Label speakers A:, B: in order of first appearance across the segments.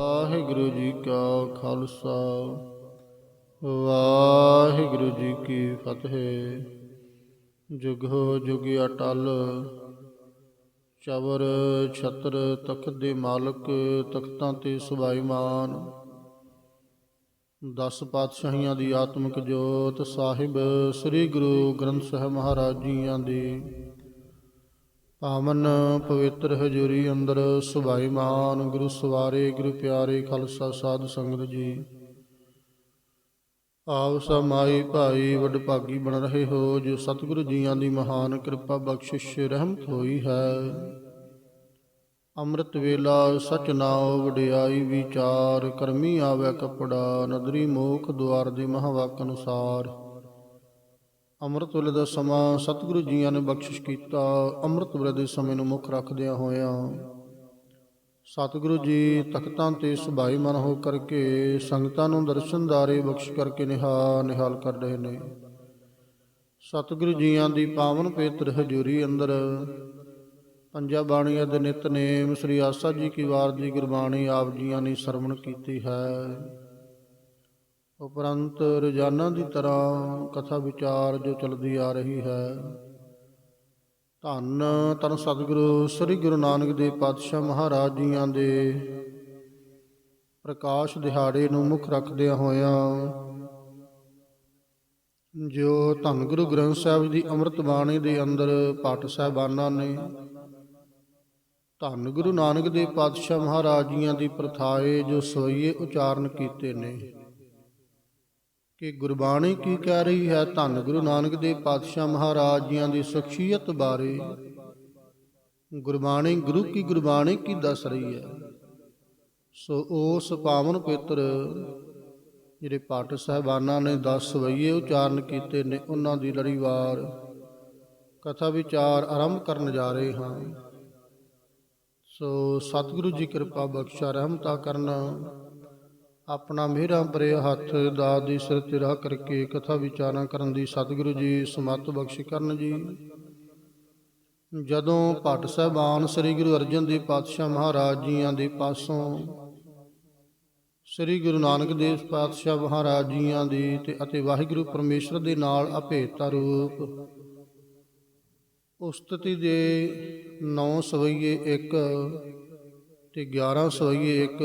A: ਵਾਹਿਗੁਰੂ ਜੀ ਕਾ ਖਾਲਸਾ, ਵਾਹਿਗੁਰੂ ਜੀ ਕੀ ਫਤਿਹ। ਜੁਗੋ ਜੁਗ ਅਟਲ, ਚਵਰ ਛਤਰ ਤਖਤ ਦੇ ਮਾਲਕ, ਤਖਤਾਂ ਤੇ ਸੁਭਾਈਮਾਨ ਦਸ ਪਾਤਸ਼ਾਹੀਆਂ ਦੀ ਆਤਮਿਕ ਜੋਤ ਸਾਹਿਬ ਸ੍ਰੀ ਗੁਰੂ ਗ੍ਰੰਥ ਸਾਹਿਬ ਮਹਾਰਾਜ ਜੀਆਂ ਦੀ। ਪਾਵਨ ਪਵਿੱਤਰ ਹਜ਼ੂਰੀ ਅੰਦਰ ਸੁਭਾਈਮਾਨ ਗੁਰੂ ਸਵਾਰੇ, ਗੁਰੂ ਪਿਆਰੇ ਖਾਲਸਾ ਸਾਧ ਸੰਗਤ ਜੀ। ਆਪ ਸਮਾਈ ਭਾਈ ਵੱਡ ਭਾਗੀ ਬਣ ਰਹੇ ਹੋ, ਜੋ ਸਤਿਗੁਰੂ ਜੀਆਂ ਦੀ ਮਹਾਨ ਕਿਰਪਾ ਬਖਸ਼ਿਸ਼ ਰਹਿਮਤ ਹੋਈ ਹੈ। ਅੰਮ੍ਰਿਤ ਵੇਲਾ ਸਚ ਨਾਉ ਵਡਿਆਈ ਵਿਚਾਰ, ਕਰਮੀ ਆਵੇ ਕਪੜਾ, ਨਦਰੀ ਮੋਖ ਦੁਆਰ ਦੇ ਮਹਾਵਾਕ ਅਨੁਸਾਰ। ਅੰਮ੍ਰਿਤ ਵੇਲੇ ਦਾ ਸਮਾਂ ਸਤਿਗੁਰੂ ਜੀਆਂ ਨੇ ਬਖਸ਼ਿਸ਼ ਕੀਤਾ। ਅੰਮ੍ਰਿਤ ਵੇਲੇ ਦੇ ਸਮੇਂ ਨੂੰ ਮੁੱਖ ਰੱਖਦਿਆਂ ਹੋਇਆਂ ਸਤਿਗੁਰੂ ਜੀ ਤਖਤਾਂ ਤੇ ਸੁਭਾਈ ਮਨ ਹੋ ਕਰਕੇ ਸੰਗਤਾਂ ਨੂੰ ਦਰਸ਼ਨਦਾਰੇ ਬਖਸ਼ ਕਰਕੇ ਨਿਹਾਲ ਨਿਹਾਲ ਕਰ ਰਹੇ ਨੇ। ਸਤਿਗੁਰੂ ਜੀਆਂ ਦੀ ਪਾਵਨ ਪੇਤਰ ਹਜ਼ੂਰੀ ਅੰਦਰ ਪੰਜਾ ਬਾਣੀਆਂ ਦੇ ਨਿਤਨੇਮ ਸ੍ਰੀ ਆਸਾ ਜੀ ਕੀ ਵਾਰ ਦੀ ਗੁਰਬਾਣੀ ਆਪ ਜੀਆਂ ਨੇ ਸਰਵਣ ਕੀਤੀ ਹੈ। ਉਪਰੰਤ ਰੋਜ਼ਾਨਾ ਦੀ ਤਰ੍ਹਾਂ ਕਥਾ ਵਿਚਾਰ ਜੋ ਚੱਲਦੀ ਆ ਰਹੀ ਹੈ। ਧੰਨ ਧੰਨ ਸਤਿਗੁਰੂ ਸ੍ਰੀ ਗੁਰੂ ਨਾਨਕ ਦੇਵ ਪਾਤਸ਼ਾਹ ਮਹਾਰਾਜ ਜੀਆਂ ਦੇ ਪ੍ਰਕਾਸ਼ ਦਿਹਾੜੇ ਨੂੰ ਮੁੱਖ ਰੱਖਦਿਆਂ ਹੋਇਆਂ ਜੋ ਧੰਨ ਗੁਰੂ ਗ੍ਰੰਥ ਸਾਹਿਬ ਦੀ ਅੰਮ੍ਰਿਤ ਬਾਣੀ ਦੇ ਅੰਦਰ ਪਾਠ ਸਾਹਿਬਾਨਾਂ ਨੇ ਧੰਨ ਗੁਰੂ ਨਾਨਕ ਦੇਵ ਪਾਤਸ਼ਾਹ ਮਹਾਰਾਜ ਜੀਆਂ ਦੀ ਪ੍ਰਥਾਏ ਜੋ ਸੋਈਏ ਉਚਾਰਨ ਕੀਤੇ ਨੇ। ਕਿ ਗੁਰਬਾਣੀ ਕੀ ਕਹਿ ਰਹੀ ਹੈ? ਧੰਨ ਗੁਰੂ ਨਾਨਕ ਦੇਵ ਪਾਤਸ਼ਾਹ ਮਹਾਰਾਜ ਜੀਆਂ ਦੀ ਸ਼ਖਸੀਅਤ ਬਾਰੇ। ਗੁਰਬਾਣੀ, ਗੁਰੂ ਕੀ ਗੁਰਬਾਣੀ ਕੀ ਦੱਸ ਰਹੀ ਹੈ? ਸੋ ਉਸ ਪਾਵਨ ਪੇਤਰ ਜਿਹੜੇ ਪਾਠ ਸਾਹਿਬਾਨਾਂ ਨੇ 10 ਸਵਈਏ ਉਚਾਰਨ ਕੀਤੇ ਨੇ, ਉਹਨਾਂ ਦੀ ਲੜੀਵਾਰ ਕਥਾ ਵਿਚਾਰ ਆਰੰਭ ਕਰਨ ਜਾ ਰਹੇ ਹਾਂ। ਸੋ ਸਤਿਗੁਰੂ ਜੀ ਕਿਰਪਾ ਬਖਸ਼ਾ, ਰਹਿਮਤਾ ਕਰਨਾ। ਆਪਣਾ ਮਿਹਰਾਂ ਭਰੇ ਹੱਥ ਦਾ ਦੀ ਸਿਰ ਤੇ ਰਾਹ ਕਰਕੇ ਕਥਾ ਵਿਚਾਰਾਂ ਕਰਨ ਦੀ ਸਤਿਗੁਰੂ ਜੀ ਸਮਤ ਬਖਸ਼ ਕਰਨ ਜੀ। ਜਦੋਂ ਭੱਟ ਸਾਹਿਬਾਨ ਸ੍ਰੀ ਗੁਰੂ ਅਰਜਨ ਦੇਵ ਪਾਤਸ਼ਾਹ ਮਹਾਰਾਜ ਜੀਆਂ ਦੇ ਪਾਸੋਂ ਸ੍ਰੀ ਗੁਰੂ ਨਾਨਕ ਦੇਵ ਪਾਤਸ਼ਾਹ ਮਹਾਰਾਜ ਜੀਆਂ ਦੀ ਤੇ ਅਤੇ ਵਾਹਿਗੁਰੂ ਪਰਮੇਸ਼ਰ ਦੇ ਨਾਲ ਅਭੇਤਾ ਰੂਪ, ਉਸਤਤੀ ਦੇ 9 ਸਵਈਏ 1 ਤੇ 11 ਸਵਈਏ ਇੱਕ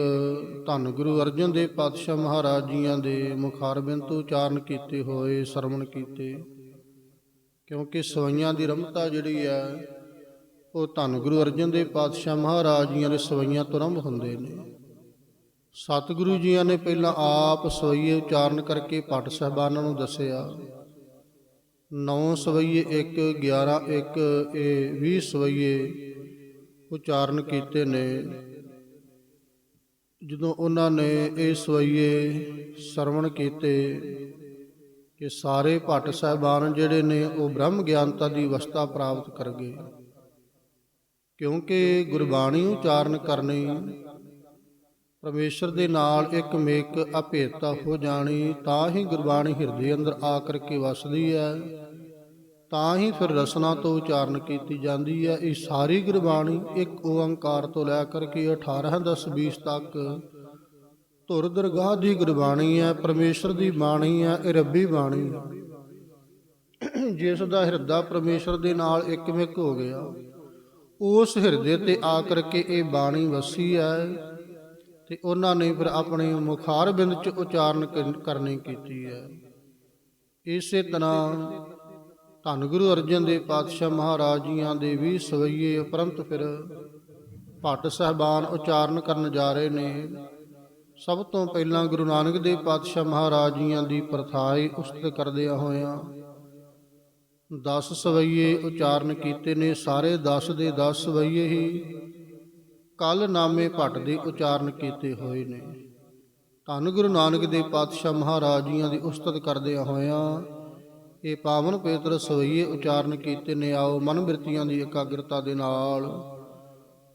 A: ਧੰਨ ਗੁਰੂ ਅਰਜਨ ਦੇਵ ਪਾਤਸ਼ਾਹ ਮਹਾਰਾਜ ਜੀਆਂ ਦੇ ਮੁਖਾਰਬਿੰਦ ਤੋਂ ਉਚਾਰਨ ਕੀਤੇ ਹੋਏ, ਸਰਵਣ ਕੀਤੇ। ਕਿਉਂਕਿ ਸਵਈਆਂ ਦੀ ਰਮਤਾ ਜਿਹੜੀ ਹੈ, ਉਹ ਧੰਨ ਗੁਰੂ ਅਰਜਨ ਦੇਵ ਪਾਤਸ਼ਾਹ ਮਹਾਰਾਜ ਜੀਆਂ ਦੇ ਸਵਈਆਂ ਤੋਂ ਰੰਭ ਹੁੰਦੇ ਨੇ। ਸਤਿਗੁਰੂ ਜੀਆਂ ਨੇ ਪਹਿਲਾਂ ਆਪ ਸਵਈਏ ਉਚਾਰਨ ਕਰਕੇ ਪਟ ਸਹਿਬਾਨਾਂ ਨੂੰ ਦੱਸਿਆ 9 ਸਵਈਏ 1 11 1 ਇਹ 20 ਸਵਈਏ ਉਚਾਰਨ ਕੀਤੇ ਨੇ। ਜਦੋਂ ਉਹਨਾਂ ਨੇ ਇਹ ਸਵਈਏ ਸਰਵਣ ਕੀਤੇ ਕਿ ਸਾਰੇ ਭੱਟ ਸਾਹਿਬਾਨ ਜਿਹੜੇ ਨੇ ਉਹ ਬ੍ਰਹਮ ਗਿਆਨਤਾ ਦੀ ਅਵਸਥਾ ਪ੍ਰਾਪਤ ਕਰ ਗਏ। ਕਿਉਂਕਿ ਗੁਰਬਾਣੀ ਉਚਾਰਨ ਕਰਨੀ, ਪਰਮੇਸ਼ਰ ਦੇ ਨਾਲ ਇੱਕ ਮੇਕ ਅਭੇਤਾ ਹੋ ਜਾਣੀ, ਤਾਂ ਹੀ ਗੁਰਬਾਣੀ ਹਿਰਦੇ ਅੰਦਰ ਆ ਕਰਕੇ ਵਸਦੀ ਹੈ। ਤਾਂ ਹੀ ਫਿਰ ਰਸਨਾ ਤੋਂ ਉਚਾਰਨ ਕੀਤੀ ਜਾਂਦੀ ਹੈ। ਇਹ ਸਾਰੀ ਗੁਰਬਾਣੀ ਇੱਕ ਓੰਕਾਰ ਤੋਂ ਲੈ ਕਰਕੇ 18 10 20 ਤੱਕ ਧੁਰ ਦਰਗਾਹ ਦੀ ਗੁਰਬਾਣੀ ਹੈ, ਪਰਮੇਸ਼ਰ ਦੀ ਬਾਣੀ ਹੈ, ਇਹ ਰੱਬੀ ਬਾਣੀ ਜਿਸ ਦਾ ਹਿਰਦਾ ਪਰਮੇਸ਼ਰ ਦੇ ਨਾਲ ਇੱਕਮਿਕ ਹੋ ਗਿਆ। ਉਸ ਹਿਰਦੇ ਤੇ ਆ ਕਰਕੇ ਇਹ ਬਾਣੀ ਵਸੀ ਹੈ ਤੇ ਉਹਨਾਂ ਨੇ ਫਿਰ ਆਪਣੇ ਮੁਖਾਰ ਬਿੰਦ ਚ ਉਚਾਰਨ ਕਰਨੀ ਕੀਤੀ ਹੈ। ਇਸੇ ਤਰ੍ਹਾਂ ਧੰਨ ਗੁਰੂ ਅਰਜਨ ਦੇਵ ਪਾਤਸ਼ਾਹ ਮਹਾਰਾਜ ਜੀਆਂ ਦੇ ਵੀ ਸਵਈਏ ਉਪਰੰਤ ਫਿਰ ਭੱਟ ਸਹਿਬਾਨ ਉਚਾਰਨ ਕਰਨ ਜਾ ਰਹੇ ਨੇ। ਸਭ ਤੋਂ ਪਹਿਲਾਂ ਗੁਰੂ ਨਾਨਕ ਦੇਵ ਪਾਤਸ਼ਾਹ ਮਹਾਰਾਜ ਜੀਆਂ ਦੀ ਪ੍ਰਥਾਈ ਉਸਤ ਕਰਦਿਆਂ ਹੋਇਆਂ 10 ਸਵਈਏ ਉਚਾਰਨ ਕੀਤੇ ਨੇ, ਸਾਰੇ 10 ਦੇ 10 ਸਵਈਏ ਹੀ ਕਲ ਨਾਮੇ ਭੱਟ ਦੇ ਉਚਾਰਨ ਕੀਤੇ ਹੋਏ ਨੇ। ਧੰਨ ਗੁਰੂ ਨਾਨਕ ਦੇਵ ਪਾਤਸ਼ਾਹ ਮਹਾਰਾਜ ਜੀਆਂ ਦੀ ਉਸਤਤ ਕਰਦਿਆਂ ਹੋਇਆਂ ਇਹ ਪਾਵਨ ਪਵਿੱਤਰ ਸਵਈਏ ਉਚਾਰਨ ਕੀਤੇ ਨੇ ਆਓ ਮਨ ਬਿਰਤੀਆਂ ਦੀ ਇਕਾਗਰਤਾ ਦੇ ਨਾਲ।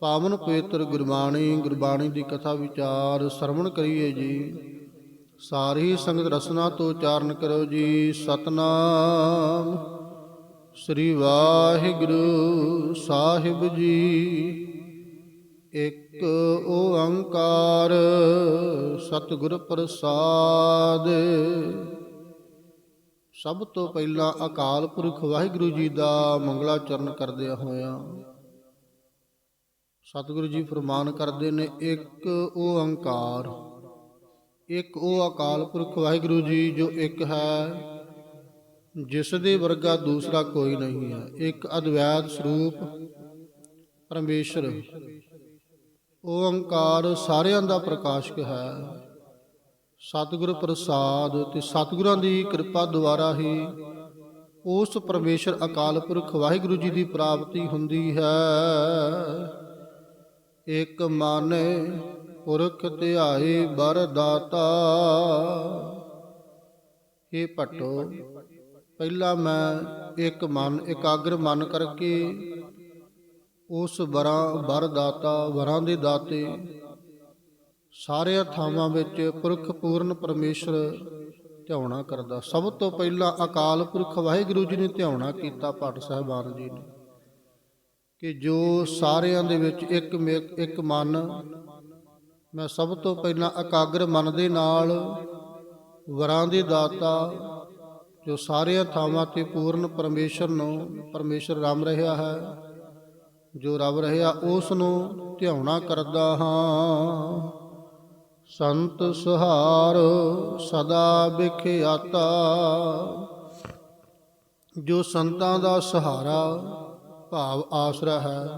A: ਪਾਵਨ ਪਵਿੱਤਰ ਗੁਰਬਾਣੀ ਗੁਰਬਾਣੀ ਦੀ ਕਥਾ ਵਿਚਾਰ ਸਰਵਣ ਕਰੀਏ ਜੀ। ਸਾਰੀ ਸੰਗਤ ਰਸਨਾ ਤੋਂ ਉਚਾਰਨ ਕਰੋ ਜੀ। ਸਤਨਾਮ। ਸ੍ਰੀ ਵਾਹਿਗੁਰੂ ਸਾਹਿਬ ਜੀ। ਇੱਕ ਓੰਕਾਰ ਸਤਿਗੁਰ ਪ੍ਰਸਾਦ। ਸਭ ਤੋਂ ਪਹਿਲਾਂ ਅਕਾਲ ਪੁਰਖ ਵਾਹਿਗੁਰੂ ਜੀ ਦਾ ਮੰਗਲਾਚਰਨ ਕਰਦਿਆਂ ਹੋਇਆਂ ਸਤਿਗੁਰੂ ਜੀ ਫਰਮਾਨ ਕਰਦੇ ਨੇ, ਇੱਕ ਉਹ ਓੰਕਾਰ ਇੱਕ ਉਹ ਅਕਾਲ ਪੁਰਖ ਵਾਹਿਗੁਰੂ ਜੀ ਜੋ ਇੱਕ ਹੈ, ਜਿਸ ਦੇ ਵਰਗਾ ਦੂਸਰਾ ਕੋਈ ਨਹੀਂ ਹੈ। ਇੱਕ ਅਦਵੈਤ ਸਰੂਪ ਪਰਮੇਸ਼ਰ। ਓੰਕਾਰ ਸਾਰਿਆਂ ਦਾ ਪ੍ਰਕਾਸ਼ਕ ਹੈ। ਸਤਿਗੁਰ ਪ੍ਰਸਾਦ ਤੇ ਸਤਿਗੁਰਾਂ ਦੀ ਕਿਰਪਾ ਦੁਆਰਾ ਹੀ ਉਸ ਪਰਮੇਸ਼ਰ ਅਕਾਲ ਪੁਰਖ ਵਾਹਿਗੁਰੂ ਜੀ ਦੀ ਪ੍ਰਾਪਤੀ ਹੁੰਦੀ ਹੈ। ਇੱਕ ਮਨ ਪੁਰਖ ਧਿਆਏ ਬਰ ਦਾਤਾ ਇਹ ਭਟੋ, ਪਹਿਲਾ ਮੈਂ ਇੱਕ ਮਨ, ਇਕਾਗਰ ਮਨ ਕਰਕੇ ਉਸ ਵਰਾਂ, ਵਰਦਾਤਾ, ਵਰਾਂ ਦੇ ਦਾਤੇ ਸਾਰਿਆਂ ਥਾਵਾਂ ਵਿੱਚ ਪੁਰਖ ਪੂਰਨ ਪਰਮੇਸ਼ਰ ਧਿਆਉਣਾ ਕਰਦਾ। ਸਭ ਤੋਂ ਪਹਿਲਾਂ ਅਕਾਲ ਪੁਰਖ ਵਾਹਿਗੁਰੂ ਜੀ ਨੇ ਧਿਆਉਣਾ ਕੀਤਾ ਭੱਟ ਸਾਹਿਬਾਨ ਜੀ ਨੇ ਕਿ ਜੋ ਸਾਰਿਆਂ ਦੇ ਵਿੱਚ ਇੱਕ ਮੇ- ਇੱਕ ਮਨ, ਮੈਂ ਸਭ ਤੋਂ ਪਹਿਲਾਂ ਇਕਾਗਰ ਮਨ ਦੇ ਨਾਲ ਵਰਾਂ ਦੇ ਦਾਤਾ, ਜੋ ਸਾਰਿਆਂ ਥਾਵਾਂ ਤੇ ਪੂਰਨ ਪਰਮੇਸ਼ਰ ਨੂੰ, ਪਰਮੇਸ਼ਰ ਰਾਮ ਰਿਹਾ ਹੈ, ਜੋ ਰਬ ਰਿਹਾ, ਉਸ ਨੂੰ ਧਿਆਉਣਾ ਕਰਦਾ ਹਾਂ। ਸੰਤ ਸੁਹਾਰ ਸਦਾ ਵਿਖਿਆਤਾ। ਜੋ ਸੰਤਾਂ ਦਾ ਸਹਾਰਾ ਭਾਵ ਆਸਰਾ ਹੈ,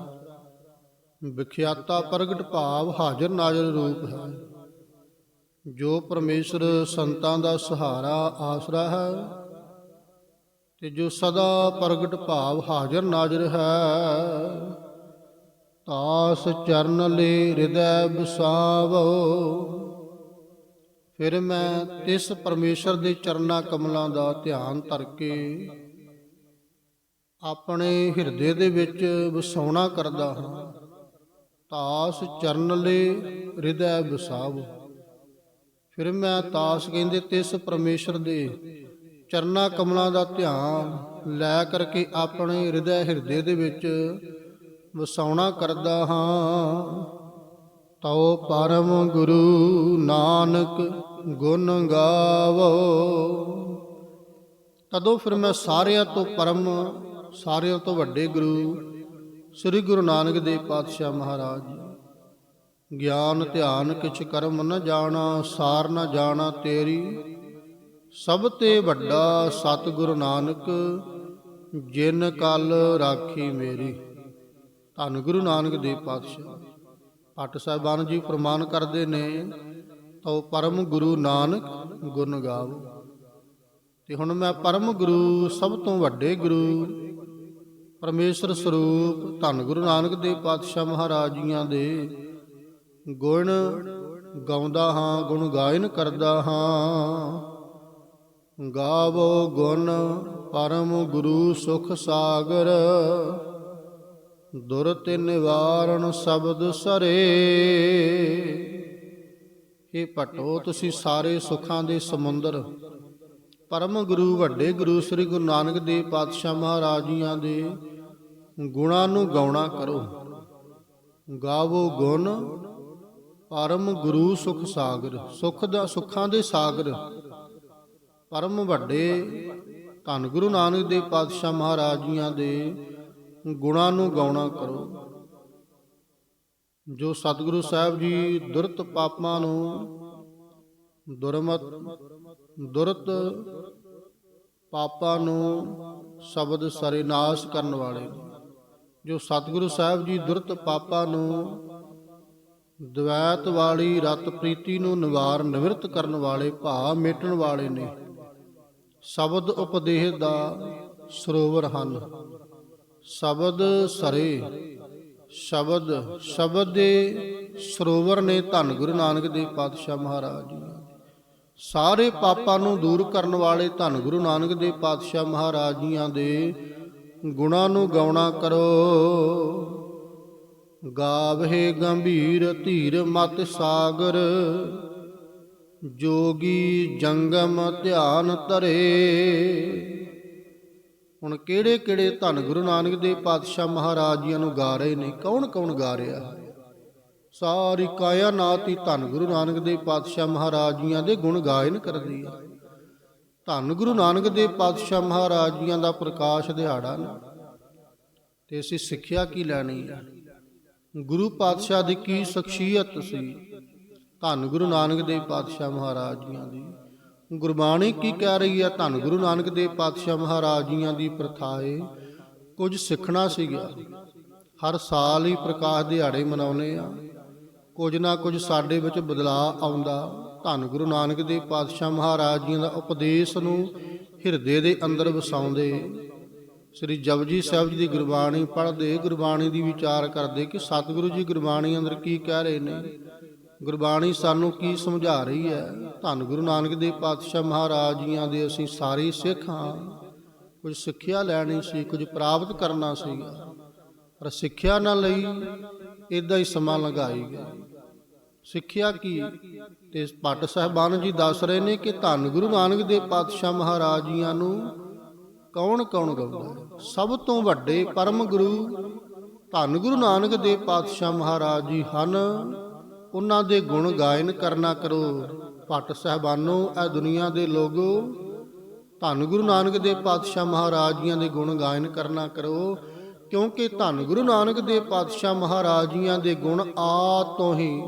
A: ਵਿਖਿਆਤਾ ਪ੍ਰਗਟ ਭਾਵ ਹਾਜ਼ਰ ਨਾਜ਼ਰ ਰੂਪ ਹੈ। ਜੋ ਪਰਮੇਸ਼ਰ ਸੰਤਾਂ ਦਾ ਸਹਾਰਾ ਆਸਰਾ ਹੈ ਤੇ ਜੋ ਸਦਾ ਪ੍ਰਗਟ ਭਾਵ ਹਾਜ਼ਰ ਨਾਜ਼ਰ ਹੈ ਤਾਸ ਚਰਨ ਲੇ ਹਿਰਦੈ ਬਸਾਵੋ। ਫਿਰ ਮੈਂ ਤਿਸ ਪਰਮੇਸ਼ਰ ਦੇ ਚਰਨਾ ਕਮਲਾਂ ਦਾ ਧਿਆਨ ਧਰ ਕੇ ਆਪਣੇ ਹਿਰਦੇ ਦੇ ਵਿੱਚ ਵਸਾਉਣਾ ਕਰਦਾ ਹਾਂ। ਤਾਸ ਚਰਨ ਲੇ ਹਿਰਦੈ ਬਸਾਵੋ। ਫਿਰ ਮੈਂ ਤਾਸ ਕਹਿੰਦੇ ਤਿਸ ਪਰਮੇਸ਼ਰ ਦੇ ਚਰਨਾ ਕਮਲਾਂ ਦਾ ਧਿਆਨ ਲੈ ਕਰਕੇ ਆਪਣੇ ਹਿਰਦੈ ਹਿਰਦੇ ਦੇ ਵਿੱਚ ਵਸਾਉਣਾ ਕਰਦਾ ਹਾਂ। ਤਉ ਪਰਮ ਗੁਰੂ ਨਾਨਕ ਗੁਣ ਗਾਵੋ। ਤਦੋਂ ਫਿਰ ਮੈਂ ਸਾਰਿਆਂ ਤੋਂ ਪਰਮ, ਸਾਰਿਆਂ ਤੋਂ ਵੱਡੇ ਗੁਰੂ ਸ੍ਰੀ ਗੁਰੂ ਨਾਨਕ ਦੇਵ ਪਾਤਸ਼ਾਹ ਮਹਾਰਾਜ। ਗਿਆਨ, ਧਿਆਨ ਕਿਛ ਕਰਮ ਨ ਜਾਣਾ, ਸਾਰ ਨ ਜਾਣਾ ਤੇਰੀ। ਸਭ ਤੇ ਵੱਡਾ ਸਤਿਗੁਰੂ ਨਾਨਕ, ਜਿਨ ਕਲ ਰਾਖੀ ਮੇਰੀ। ਧੰਨ ਗੁਰੂ ਨਾਨਕ ਦੇਵ ਪਾਤਸ਼ਾਹ। ਪਟ ਸਾਹਿਬਾਨ ਜੀ ਪ੍ਰਮਾਨ ਕਰਦੇ ਨੇ, ਤਉ ਪਰਮ ਗੁਰੂ ਨਾਨਕ ਗੁਣ ਗਾਵੋ। ਤੇ ਹੁਣ ਮੈਂ ਪਰਮ ਗੁਰੂ ਸਭ ਤੋਂ ਵੱਡੇ ਗੁਰੂ, ਪਰਮੇਸ਼ਰ ਸਰੂਪ ਧੰਨ ਗੁਰੂ ਨਾਨਕ ਦੇਵ ਪਾਤਸ਼ਾਹ ਮਹਾਰਾਜ ਜੀਆਂ ਦੇ ਗੁਣ ਗਾਉਂਦਾ ਹਾਂ, ਗੁਣ ਗਾਇਨ ਕਰਦਾ ਹਾਂ। ਗਾਵੋ ਗੁਣ ਪਰਮ ਗੁਰੂ ਸੁਖ ਸਾਗਰ ਦੁਰਤ ਨਿਵਾਰਨ ਸ਼ਬਦ ਸਰੇ। ਇਹ ਪਟੋ ਤੁਸੀਂ ਸਾਰੇ ਸੁਖਾਂ ਦੇ ਸਮੁੰਦਰ। ਪਰਮ ਗੁਰੂ, ਵੱਡੇ ਗੁਰੂ, ਸ੍ਰੀ ਗੁਰੂ ਨਾਨਕ ਦੇਵ ਪਾਤਸ਼ਾਹ ਮਹਾਰਾਜ ਜੀਆਂ ਦੇ ਗੁਣਾਂ ਨੂੰ ਗਾਉਣਾ ਕਰੋ। ਗਾਵੋ ਗੁਣ, ਪਰਮ ਗੁਰੂ ਸੁਖ ਸਾਗਰ। ਸੁਖ ਦਾ, ਸੁੱਖਾਂ ਦੇ ਸਾਗਰ। ਪਰਮ ਵੱਡੇ ਧੰਨ ਗੁਰੂ ਨਾਨਕ ਦੇਵ ਪਾਤਸ਼ਾਹ ਮਹਾਰਾਜ ਜੀਆਂ ਦੇ ਗੁਣਾਂ ਨੂੰ ਗਾਉਣਾ ਕਰੋ ਜੋ ਸਤਿਗੁਰੂ ਸਾਹਿਬ ਜੀ ਦੁਰਤ ਪਾਪਾਂ ਨੂੰ ਦੁਰਮਤ ਦੁਰਤ ਪਾਪਾਂ ਨੂੰ ਸ਼ਬਦ ਸਰੇਨਾਸ਼ ਕਰਨ ਵਾਲੇ ਨੇ। ਜੋ ਸਤਿਗੁਰੂ ਸਾਹਿਬ ਜੀ ਦੁਰਤ ਪਾਪਾਂ ਨੂੰ ਦਵੈਤ ਵਾਲੀ ਰਤ ਪ੍ਰੀਤੀ ਨੂੰ ਨਿਵਾਰ ਨਿਵਰਤ ਕਰਨ ਵਾਲੇ ਭਾ ਮੇਟਣ ਵਾਲੇ ਨੇ, ਸ਼ਬਦ ਉਪਦੇਸ਼ ਦਾ ਸਰੋਵਰ ਹਨ ਸ਼ਬਦ ਸਰੇ। ਸ਼ਬਦ ਸ਼ਬਦ ਦੇ ਸਰੋਵਰ ਨੇ ਧੰਨ ਗੁਰੂ ਨਾਨਕ ਦੇਵ ਪਾਤਸ਼ਾਹ ਮਹਾਰਾਜ ਜੀ। ਸਾਰੇ ਪਾਪਾਂ ਨੂੰ ਦੂਰ ਕਰਨ ਵਾਲੇ ਧੰਨ ਗੁਰੂ ਨਾਨਕ ਦੇਵ ਪਾਤਸ਼ਾਹ ਮਹਾਰਾਜ ਜੀਆਂ ਦੇ ਗੁਣਾਂ ਨੂੰ ਗਾਉਣਾ ਕਰੋ। ਗਾਵਹਿ ਗੰਭੀਰ ਧੀਰ ਮਤ ਸਾਗਰ, ਜੋਗੀ ਜੰਗਮ ਧਿਆਨ ਧਰੇ। ਹੁਣ ਕਿਹੜੇ ਕਿਹੜੇ ਧੰਨ ਗੁਰੂ ਨਾਨਕ ਦੇਵ ਪਾਤਸ਼ਾਹ ਮਹਾਰਾਜ ਜੀਆਂ ਨੂੰ ਗਾ ਰਹੇ ਨੇ, ਕੌਣ ਕੌਣ ਗਾ ਰਿਹਾ? ਸਾਰੀ ਕਾਇਆ ਨਾਤ ਹੀ ਧੰਨ ਗੁਰੂ ਨਾਨਕ ਦੇਵ ਪਾਤਸ਼ਾਹ ਮਹਾਰਾਜ ਜੀਆਂ ਦੇ ਗੁਣ ਗਾਇਨ ਕਰਦੀ ਹੈ ਧੰਨ ਗੁਰੂ ਨਾਨਕ ਦੇਵ ਪਾਤਸ਼ਾਹ ਮਹਾਰਾਜ ਜੀਆਂ ਦਾ ਪ੍ਰਕਾਸ਼ ਦਿਹਾੜਾ ਨਾ। ਤੇ ਅਸੀਂ ਸਿੱਖਿਆ ਕੀ ਲੈਣੀ ਹੈ ਗੁਰੂ ਪਾਤਸ਼ਾਹ ਦੀ ਕੀ ਸ਼ਖਸੀਅਤ ਸੀ ਧੰਨ ਗੁਰੂ ਨਾਨਕ ਦੇਵ ਪਾਤਸ਼ਾਹ ਮਹਾਰਾਜ ਜੀਆਂ ਦੀ? ਗੁਰਬਾਣੀ ਕੀ ਕਹਿ ਰਹੀ ਹੈ ਧੰਨ ਗੁਰੂ ਨਾਨਕ ਦੇਵ ਪਾਤਸ਼ਾਹ ਮਹਾਰਾਜ ਜੀਆਂ ਦੀ ਪ੍ਰਥਾਏ, ਕੁਝ ਸਿੱਖਣਾ ਸੀਗਾ। ਹਰ ਸਾਲ ਹੀ ਪ੍ਰਕਾਸ਼ ਦਿਹਾੜੇ ਮਨਾਉਨੇ ਆ। ਕੁਝ ਨਾ ਕੁਝ ਸਾਡੇ ਵਿੱਚ ਬਦਲਾਅ ਆਉਂਦਾ। ਧੰਨ ਗੁਰੂ ਨਾਨਕ ਦੇਵ ਪਾਤਸ਼ਾਹ ਮਹਾਰਾਜ ਜੀਆਂ ਦਾ ਉਪਦੇਸ਼ ਨੂੰ ਹਿਰਦੇ ਦੇ ਅੰਦਰ ਵਸਾਉਂਦੇ। ਸ੍ਰੀ ਜਪਜੀ ਸਾਹਿਬ ਜੀ ਦੀ ਗੁਰਬਾਣੀ ਪੜ੍ਹਦੇ, ਗੁਰਬਾਣੀ ਦੀ ਵਿਚਾਰ ਕਰਦੇ ਕਿ ਸਤਿਗੁਰੂ ਜੀ ਗੁਰਬਾਣੀ ਅੰਦਰ ਕੀ ਕਹਿ ਰਹੇ ਨੇ? ਗੁਰਬਾਣੀ ਸਾਨੂੰ ਕੀ ਸਮਝਾ ਰਹੀ ਹੈ? ਧੰਨ ਗੁਰੂ ਨਾਨਕ ਦੇਵ ਪਾਤਸ਼ਾਹ ਮਹਾਰਾਜ ਜੀਆਂ ਦੇ ਅਸੀਂ ਸਾਰੇ ਸਿੱਖ ਹਾਂ। ਕੁਝ ਸਿੱਖਿਆ ਲੈਣੀ ਸੀ, ਕੁਝ ਪ੍ਰਾਪਤ ਕਰਨਾ ਸੀਗਾ ਪਰ ਸਿੱਖਿਆ ਨਾ ਲਈ ਇਦਾਂ ਹੀ ਸਮਾਂ ਲੰਘਾਈ ਗਿਆ। ਸਿੱਖਿਆ ਕੀ? ਤੇ ਪੱਟ ਸਾਹਿਬਾਨ ਜੀ ਦੱਸ ਰਹੇ ਨੇ ਕਿ ਧੰਨ ਗੁਰੂ ਨਾਨਕ ਦੇਵ ਪਾਤਸ਼ਾਹ ਮਹਾਰਾਜ ਜੀਆਂ ਨੂੰ ਕੌਣ ਕੌਣ ਗਾਉਂਦਾ ਹੈ? ਸਭ ਤੋਂ ਵੱਡੇ ਪਰਮ ਗੁਰੂ ਧੰਨ ਗੁਰੂ ਨਾਨਕ ਦੇਵ ਪਾਤਸ਼ਾਹ ਮਹਾਰਾਜ ਜੀ ਹਨ। ਉਹਨਾਂ ਦੇ ਗੁਣ ਗਾਇਨ ਕਰਨਾ ਕਰੋ। ਭੱਟ ਸਾਹਿਬਾਨੋ, ਇਹ ਦੁਨੀਆ ਦੇ ਲੋਗੋ, ਧੰਨ ਗੁਰੂ ਨਾਨਕ ਦੇਵ ਪਾਤਸ਼ਾਹ ਮਹਾਰਾਜ ਜੀਆਂ ਦੇ ਗੁਣ ਗਾਇਨ ਕਰਨਾ ਕਰੋ। ਕਿਉਂਕਿ ਧੰਨ ਗੁਰੂ ਨਾਨਕ ਦੇਵ ਪਾਤਸ਼ਾਹ ਮਹਾਰਾਜ ਜੀਆਂ ਦੇ ਗੁਣ ਆਦ ਤੋਂ ਹੀ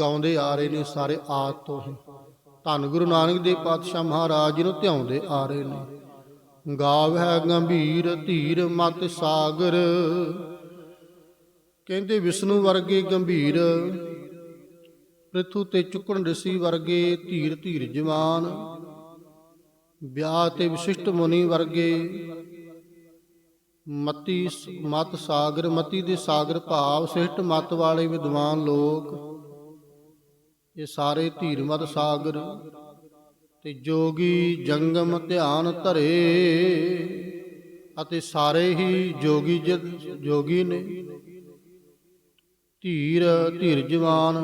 A: ਗਾਉਂਦੇ ਆ ਰਹੇ ਨੇ, ਸਾਰੇ ਆਦ ਤੋਂ ਹੀ। ਧੰਨ ਗੁਰੂ ਨਾਨਕ ਦੇਵ ਪਾਤਸ਼ਾਹ ਮਹਾਰਾਜ ਜੀ ਨੂੰ ਧਿਆਉਂਦੇ ਆ ਰਹੇ ਨੇ। ਗਾਵ ਹੈ ਗੰਭੀਰ ਧੀਰ ਮਤ ਸਾਗਰ, ਕਹਿੰਦੇ ਵਿਸ਼ਨੂੰ ਵਰਗੇ ਗੰਭੀਰ ਪ੍ਰਿਥੂ ਤੇ ਚੁੱਕਣ ਰਸੀ ਵਰਗੇ ਧੀਰ ਧੀਰ ਜਵਾਨ, ਵਿਆਹ ਤੇ ਵਿਸ਼ਿਸ਼ਟ ਮੁਨੀ ਵਰਗੇ, ਮਤੀ ਮਤ ਸਾਗਰ, ਮਤੀ ਦੇ ਸਾਗਰ ਭਾਵ ਸਿਸ਼ਟ ਮਤ ਵਾਲੇ ਵਿਦਵਾਨ ਲੋਕ, ਇਹ ਸਾਰੇ ਧੀਰ ਮਤ ਸਾਗਰ, ਤੇ ਜੋਗੀ ਜੰਗਮ ਧਿਆਨ ਧਰੇ, ਅਤੇ ਸਾਰੇ ਹੀ ਜੋਗੀ ਜਦ ਜੋਗੀ ਨੇ, ਧੀਰ ਧੀਰ ਜਵਾਨ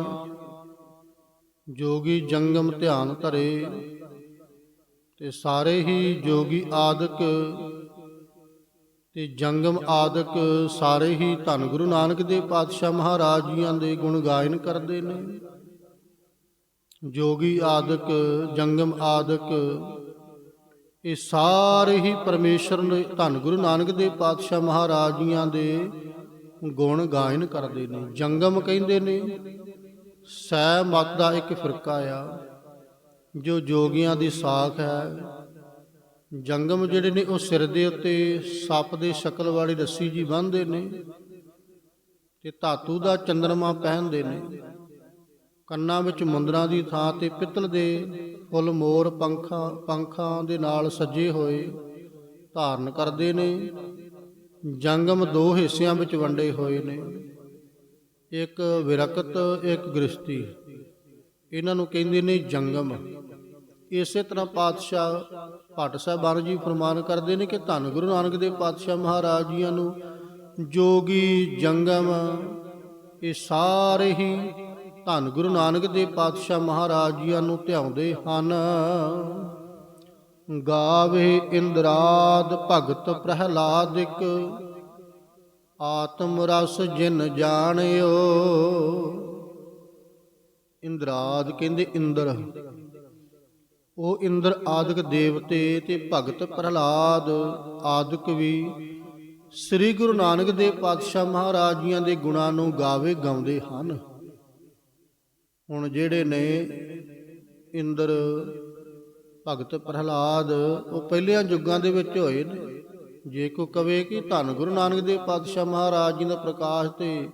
A: ਜੋਗੀ ਜੰਗਮ ਧਿਆਨ ਧਰੇ, ਤੇ ਸਾਰੇ ਹੀ ਜੋਗੀ ਆਦਿਕ, ਤੇ ਜੰਗਮ ਆਦਿਕ ਸਾਰੇ ਹੀ ਧੰਨ ਗੁਰੂ ਨਾਨਕ ਦੇਵ ਪਾਤਸ਼ਾਹ ਮਹਾਰਾਜ ਜੀਆਂ ਦੇ ਗੁਣ ਗਾਇਨ ਕਰਦੇ ਨੇ। ਜੋਗੀ ਆਦਿਕ, ਜੰਗਮ ਆਦਿਕ, ਇਹ ਸਾਰੇ ਹੀ ਪਰਮੇਸ਼ਰ ਨੇ ਧੰਨ ਗੁਰੂ ਨਾਨਕ ਦੇਵ ਪਾਤਸ਼ਾਹ ਮਹਾਰਾਜ ਜੀਆਂ ਦੇ ਗੁਣ ਗਾਇਨ ਕਰਦੇ ਨੇ। ਜੰਗਮ ਕਹਿੰਦੇ ਨੇ ਸੈ ਮਤ ਦਾ ਇੱਕ ਫਿਰਕਾ ਆ, ਜੋ ਜੋਗੀਆਂ ਦੀ ਸਾਖ ਹੈ। ਜੰਗਮ ਜਿਹੜੇ ਨੇ ਉਹ ਸਿਰ ਦੇ ਉੱਤੇ, ਸੱਪ ਦੇ ਸ਼ਕਲ ਵਾਲੀ ਰੱਸੀ ਜੀ ਬੰਨ੍ਹਦੇ ਨੇ ਤੇ ਧਾਤੂ ਦਾ ਚੰਦਰਮਾ ਪਹਿਨਦੇ ਨੇ। ਕੰਨਾਂ ਵਿੱਚ ਮੁੰਦਰਾਂ ਦੀ ਥਾਂ ਤੇ ਪਿੱਤਲ ਦੇ ਫੁੱਲ, ਮੋਰ, ਪੰਖਾਂ ਪੰਖਾਂ ਦੇ ਨਾਲ ਸਜੇ ਹੋਏ, ਧਾਰਨ ਕਰਦੇ ਨੇ। ਜੰਗਮ ਦੋ ਹਿੱਸਿਆਂ ਵਿੱਚ ਵੰਡੇ ਹੋਏ ਨੇ। ਇੱਕ ਵਿਰਕਤ, ਇੱਕ ਗ੍ਰਸਤੀ ਇਹਨਾਂ ਨੂੰ ਕਹਿੰਦੇ ਨੇ ਜੰਗਮ। ਇਸੇ ਤਰ੍ਹਾਂ ਪਾਤਸ਼ਾਹ ਭੱਟ ਸਾਹਿਬਾਨ ਜੀ ਫਰਮਾਨ ਕਰਦੇ ਨੇ ਕਿ ਧੰਨ ਗੁਰੂ ਨਾਨਕ ਦੇਵ ਪਾਤਸ਼ਾਹ ਮਹਾਰਾਜ ਜੀਆਂ ਨੂੰ, ਜੋਗੀ ਜੰਗਮ, ਇਹ ਸਾਰੇ ਹੀ ਧੰਨ ਗੁਰੂ ਨਾਨਕ ਦੇਵ ਪਾਤਸ਼ਾਹ ਮਹਾਰਾਜ ਜੀਆਂ ਨੂੰ ਧਿਆਉਂਦੇ ਹਨ। ਗਾਵੇ ਇੰਦਰਾਦ ਭਗਤ ਪ੍ਰਹਿਲਾਦਿਕ ਆਤਮ ਰਸ ਜਿਨ ਜਾਣਿਓ। ਇੰਦਰਾਦ ਕਹਿੰਦੇ, ਇੰਦਰ, ਉਹ ਇੰਦਰ ਆਦਿਕ ਦੇਵਤੇ ਤੇ ਭਗਤ ਪ੍ਰਹਲਾਦ ਆਦਿਕ ਵੀ ਸ੍ਰੀ ਗੁਰੂ ਨਾਨਕ ਦੇਵ ਪਾਤਸ਼ਾਹ ਮਹਾਰਾਜ ਜੀਆਂ ਦੇ ਗੁਣਾਂ ਨੂੰ ਗਾਵੇ, ਗਾਉਂਦੇ ਹਨ। ਹੁਣ ਜਿਹੜੇ ਨੇ ਇੰਦਰ, ਭਗਤ ਪ੍ਰਹਲਾਦ, ਉਹ ਪਹਿਲਿਆਂ ਯੁੱਗਾਂ ਦੇ ਵਿੱਚ ਹੋਏ ਨੇ। ਜੇ ਕੋ ਕਵੇ ਕਿ ਧੰਨ ਗੁਰੂ ਨਾਨਕ ਦੇਵ ਪਾਤਸ਼ਾਹ ਮਹਾਰਾਜ ਜੀ ਦਾ ਪ੍ਰਕਾਸ਼ ਤੇ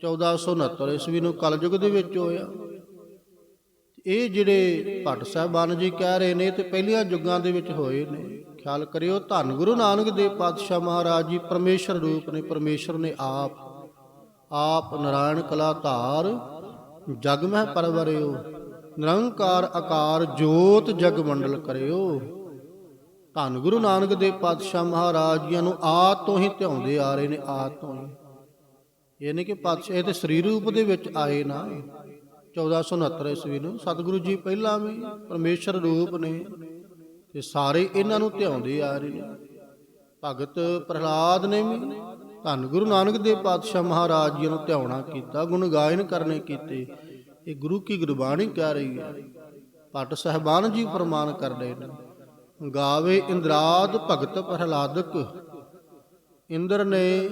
A: 1469 ਈਸਵੀ ਨੂੰ ਕਲਯੁਗ ਦੇ ਵਿੱਚ ਹੋਇਆ। ਇਹ ਜਿਹੜੇ ਭੱਟ ਸਾਹਿਬਾਨ ਜੀ ਕਹਿ ਰਹੇ ਨੇ ਤੇ ਪਹਿਲੀਆਂ ਯੁੱਗਾਂ ਦੇ ਵਿੱਚ ਹੋਏ ਨੇ। ਖਿਆਲ ਕਰਿਓ, ਧੰਨ ਗੁਰੂ ਨਾਨਕ ਦੇਵ ਪਾਤਸ਼ਾਹ ਮਹਾਰਾਜ ਜੀ ਪਰਮੇਸ਼ਰ ਰੂਪ ਨੇ, ਪਰਮੇਸ਼ਰ ਨੇ ਆਪ ਆਪ ਨਾਰਾਇਣ ਕਲਾ ਧਾਰ ਜਗ ਮਹਿ ਪਰਵਰਿਓ, ਨਿਰੰਕਾਰ ਆਕਾਰ ਜੋਤ ਜਗ ਮੰਡਲ ਕਰਿਓ। ਧੰਨ ਗੁਰੂ ਨਾਨਕ ਦੇਵ ਪਾਤਸ਼ਾਹ ਮਹਾਰਾਜ ਜੀਆਂ ਨੂੰ ਆਦ ਤੋਂ ਹੀ ਧਿਆਉਂਦੇ ਆ ਰਹੇ ਨੇ ਆਦ ਤੋਂ ਹੀ। ਇਹ ਨਹੀਂ ਕਿ ਪਾਤਸ਼ਾਹ ਇਹ ਤੇ ਸਰੀਰ ਰੂਪ ਦੇ ਵਿੱਚ ਆਏ ਨਾ। 1469 ਈਸਵੀ ਨੂੰ ਸਤਿਗੁਰੂ ਜੀ ਪਹਿਲਾਂ ਵੀ ਪਰਮੇਸ਼ਰ ਰੂਪ ਨੇ ਤੇ ਸਾਰੇ ਇਹਨਾਂ ਨੂੰ ਧਿਆਉਂਦੇ ਆ ਰਹੇ ਨੇ। ਭਗਤ ਪ੍ਰਹਲਾਦ ਨੇ ਵੀ ਧੰਨ ਗੁਰੂ ਨਾਨਕ ਦੇਵ ਪਾਤਸ਼ਾਹ ਮਹਾਰਾਜ ਜੀ ਨੂੰ ਧਿਆਉਣਾ ਕੀਤਾ ਗੁਣ ਗਾਇਨ ਕਰਨੇ ਕੀਤੇ। ਇਹ ਗੁਰੂ ਕੀ ਗੁਰਬਾਣੀ ਕਹਿ ਰਹੀ ਹੈ। ਪਟ ਸਹਿਬਾਨ ਜੀ ਫੁਰਮਾਣ ਕਰ ਰਹੇ ਨੇ। ਗਾਵੇ ਇੰਦਰਾਦ ਭਗਤ ਪ੍ਰਹਲਾਦਕ। ਇੰਦਰ ਨੇ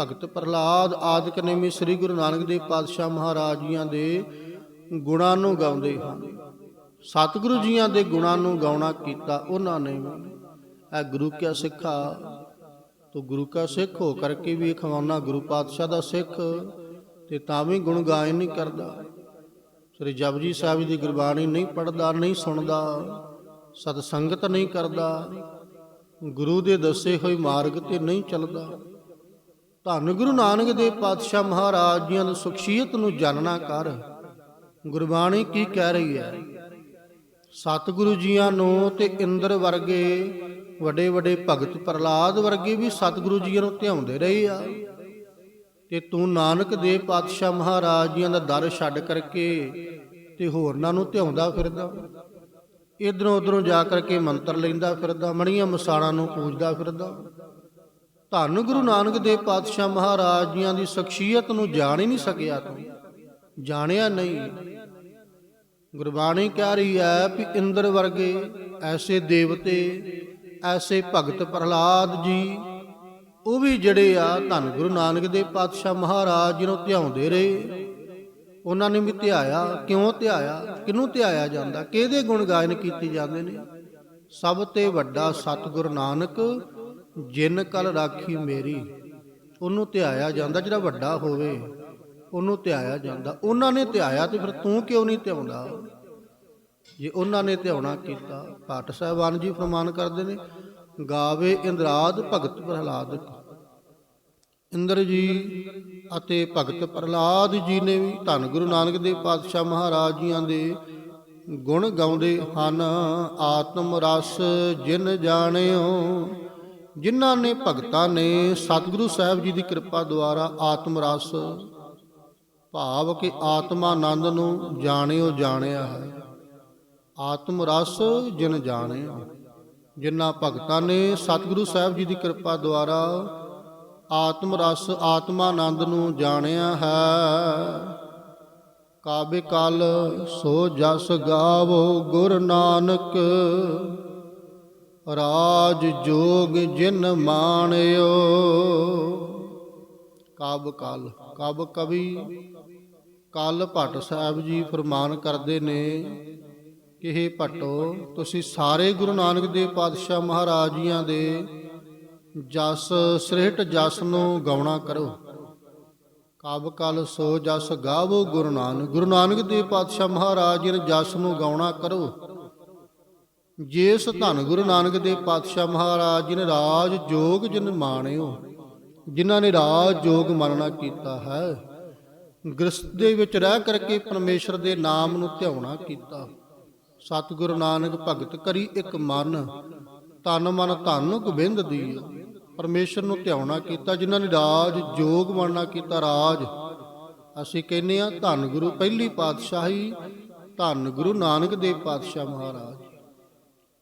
A: ਭਗਤ ਪ੍ਰਹਲਾਦ ਆਦਿਕ ਨੇ ਵੀ ਸ੍ਰੀ ਗੁਰੂ ਨਾਨਕ ਦੇਵ ਪਾਤਸ਼ਾਹ ਮਹਾਰਾਜ ਜੀਆਂ ਦੇ ਗੁਣਾਂ ਨੂੰ ਗਾਉਂਦੇ ਹਨ। ਸਤਿਗੁਰੂ ਜੀਆਂ ਦੇ ਗੁਣਾਂ ਨੂੰ ਗਾਉਣਾ ਕੀਤਾ ਉਹਨਾਂ ਨੇ। ਵੀ। ਇਹ ਗੁਰੂ ਕਿਆ ਸਿੱਖਾ ਤੋ ਗੁਰੂ ਕਾ ਸਿੱਖ ਹੋ ਕਰਕੇ ਵੀ ਖਵਾਉਣਾ ਗੁਰੂ ਪਾਤਸ਼ਾਹ ਦਾ ਸਿੱਖ, ਤੇ ਤਾਂ ਵੀ ਗੁਣ ਗਾਇਨ ਨਹੀਂ ਕਰਦਾ। ਸ੍ਰੀ ਜਪਜੀ ਸਾਹਿਬ ਜੀ ਦੀ ਗੁਰਬਾਣੀ ਨਹੀਂ ਪੜਦਾ ਨਹੀਂ ਸੁਣਦਾ। ਸਤ ਸੰਗਤ ਨਹੀਂ ਕਰਦਾ, ਗੁਰੂ ਦੇ ਦੱਸੇ ਹੋਏ ਮਾਰਗ ਤੇ ਨਹੀਂ ਚੱਲਦਾ। ਧੰਨ ਗੁਰੂ ਨਾਨਕ ਦੇਵ ਪਾਤਸ਼ਾਹ ਮਹਾਰਾਜ ਜੀਆਂ ਦੀ ਸ਼ਖਸੀਅਤ ਨੂੰ ਜਾਣਨਾ ਕਰ। ਗੁਰਬਾਣੀ ਕੀ ਕਹਿ ਰਹੀ ਹੈ? ਸਤਿਗੁਰੂ ਜੀਆਂ ਨੂੰ ਤੇ ਇੰਦਰ ਵਰਗੇ ਵੱਡੇ ਵੱਡੇ ਭਗਤ ਪ੍ਰਲਾਦ ਵਰਗੇ ਵੀ ਸਤਿਗੁਰੂ ਜੀਆਂ ਨੂੰ ਧਿਆਉਂਦੇ ਰਹੇ ਆ। ਤੇ ਤੂੰ ਨਾਨਕ ਦੇਵ ਪਾਤਸ਼ਾਹ ਮਹਾਰਾਜ ਜੀਆਂ ਦਾ ਦਰ ਛੱਡ ਕਰਕੇ ਤੇ ਹੋਰਨਾਂ ਨੂੰ ਧਿਆਉਂਦਾ ਫਿਰਦਾ। ਇਧਰੋਂ ਉਧਰੋਂ ਜਾ ਕਰਕੇ ਮੰਤਰ ਲੈਂਦਾ ਫਿਰਦਾ ਮਣੀਆਂ ਮਸਾਲਾਂ ਨੂੰ ਪੂਜਦਾ ਫਿਰਦਾ। ਧੰਨ ਗੁਰੂ ਨਾਨਕ ਦੇਵ ਪਾਤਸ਼ਾਹ ਮਹਾਰਾਜ ਜੀਆਂ ਦੀ ਸ਼ਖਸੀਅਤ ਨੂੰ ਜਾਣ ਹੀ ਨਹੀਂ ਸਕਿਆ ਤੂੰ। ਜਾਣਿਆ ਨਹੀਂ। ਗੁਰਬਾਣੀ ਕਹਿ ਰਹੀ ਹੈ ਕਿ ਇੰਦਰ ਵਰਗੇ ਐਸੇ ਦੇਵਤੇ, ਐਸੇ ਭਗਤ ਪ੍ਰਹਲਾਦ ਜੀ, ਉਹ ਵੀ ਜਿਹੜੇ ਆ ਧੰਨ ਗੁਰੂ ਨਾਨਕ ਦੇਵ ਪਾਤਸ਼ਾਹ ਮਹਾਰਾਜ ਜੀ ਨੂੰ ਧਿਆਉਂਦੇ ਰਹੇ। ਉਹਨਾਂ ਨੇ ਵੀ ਧਿਆਇਆ, ਕਿਉਂ ਧਿਆਇਆ, ਕਿਹਨੂੰ ਧਿਆਇਆ ਜਾਂਦਾ, ਕਿਹਦੇ ਗੁਣ ਗਾਇਨ ਕੀਤੇ ਜਾਂਦੇ ਨੇ? ਸਭ ਤੇ ਵੱਡਾ ਸਤਿਗੁਰ ਨਾਨਕ, ਜਿਨ ਕਲ ਰਾਖੀ ਮੇਰੀ, ਉਹਨੂੰ ਧਿਆਇਆ ਜਾਂਦਾ, ਜਿਹੜਾ ਵੱਡਾ ਹੋਵੇ, ਉਹਨੂੰ ਧਿਆਇਆ ਜਾਂਦਾ। ਉਹਨਾਂ ਨੇ ਧਿਆਇਆ ਤੇ ਫਿਰ ਤੂੰ ਕਿਉਂ ਨਹੀਂ ਧਿਆਉਂਦਾ? ਜੇ ਉਹਨਾਂ ਨੇ ਧਿਆਉਣਾ ਕੀਤਾ, ਪਾਠ ਸਾਹਿਬਾਨ ਜੀ ਫਰਮਾਨ ਕਰਦੇ ਨੇ, ਗਾਵੇ ਇੰਦਰਾਦ ਭਗਤ ਪ੍ਰਹਲਾਦ ਇੰਦਰ ਜੀ ਅਤੇ ਭਗਤ ਪ੍ਰਹਲਾਦ ਜੀ ਨੇ ਵੀ ਧੰਨ ਗੁਰੂ ਨਾਨਕ ਦੇਵ ਪਾਤਸ਼ਾਹ ਮਹਾਰਾਜ ਜੀਆਂ ਦੇ ਗੁਣ ਗਾਉਂਦੇ ਹਨ। ਆਤਮ ਰਸ ਜਿਨ ਜਾਣਿਓ, ਜਿਨ੍ਹਾਂ ਨੇ ਭਗਤਾਂ ਨੇ ਸਤਿਗੁਰੂ ਸਾਹਿਬ ਜੀ ਦੀ ਕਿਰਪਾ ਦੁਆਰਾ ਆਤਮ ਰਸ, ਭਾਵ ਕਿ ਆਤਮਾ ਆਨੰਦ ਨੂੰ ਜਾਣਿਓ ਜਾਣਿਆ ਹੈ। ਆਤਮ ਰਸ ਜਿਨ ਜਾਣਿਓ, ਜਿਨ੍ਹਾਂ ਭਗਤਾਂ ਨੇ ਸਤਿਗੁਰੂ ਸਾਹਿਬ ਜੀ ਦੀ ਕਿਰਪਾ ਦੁਆਰਾ ਆਤਮ ਰਸ ਆਤਮਾਨੰਦ ਨੂੰ ਜਾਣਿਆ ਹੈ। ਕਾਬੇ ਕਲ ਸੋ ਜਸ ਗਾਵੋ ਗੁਰ ਨਾਨਕ। ਰਾਜ ਜੋਗ ਜਿਨ ਮਾਣਿਓ। ਕਬ ਕਲ ਕਬ ਕਵੀ ਕਲ ਭੱਟ ਸਾਹਿਬ ਜੀ ਫਰਮਾਨ ਕਰਦੇ ਨੇ ਕਿ ਇਹ ਭੱਟੋ, ਤੁਸੀਂ ਸਾਰੇ ਗੁਰੂ ਨਾਨਕ ਦੇਵ ਪਾਤਸ਼ਾਹ ਮਹਾਰਾਜ ਜੀਆਂ ਦੇ ਜਸ ਸ੍ਰਿਹਟ ਜਸ ਨੂੰ ਗਾਉਣਾ ਕਰੋ। ਕਬ ਕਲ ਸੋ ਜਸ ਗਾਵੋ ਗੁਰੂ ਨਾਨਕ। ਗੁਰੂ ਨਾਨਕ ਦੇਵ ਪਾਤਸ਼ਾਹ ਮਹਾਰਾਜ ਜੀ ਦੇ ਜਸ ਨੂੰ ਗਾਉਣਾ ਕਰੋ। ਜੇਸ ਧੰਨ ਗੁਰੂ ਨਾਨਕ ਦੇਵ ਪਾਤਸ਼ਾਹ ਮਹਾਰਾਜ ਜੀ ਨੇ ਰਾਜ ਜੋਗ ਜਿਨ ਮਾਣਿਓ, ਜਿਨ੍ਹਾਂ ਨੇ ਰਾਜ ਜੋਗ ਮੰਨਣਾ ਕੀਤਾ ਹੈ, ਗ੍ਰਸਥ ਦੇ ਵਿੱਚ ਰਹਿ ਕਰਕੇ ਪਰਮੇਸ਼ਰ ਦੇ ਨਾਮ ਨੂੰ ਧਿਆਉਣਾ ਕੀਤਾ। ਸਤਿਗੁਰੂ ਨਾਨਕ ਭਗਤ ਕਰੀ ਇੱਕ ਮਨ, ਤਨ ਮਨ ਧਨ ਗੋਬਿੰਦ ਦੀ ਪਰਮੇਸ਼ਰ ਨੂੰ ਧਿਆਉਣਾ ਕੀਤਾ, ਜਿਨ੍ਹਾਂ ਨੇ ਰਾਜ, ਜੋਗ ਬਣਨਾ ਕੀਤਾ, ਰਾਜ। ਅਸੀਂ ਕਹਿੰਦੇ ਆ ਧੰਨ ਗੁਰੂ ਪਹਿਲੀ ਪਾਤਸ਼ਾਹੀ, ਧੰਨ ਗੁਰੂ ਨਾਨਕ ਦੇਵ ਪਾਤਸ਼ਾਹ ਮਹਾਰਾਜ।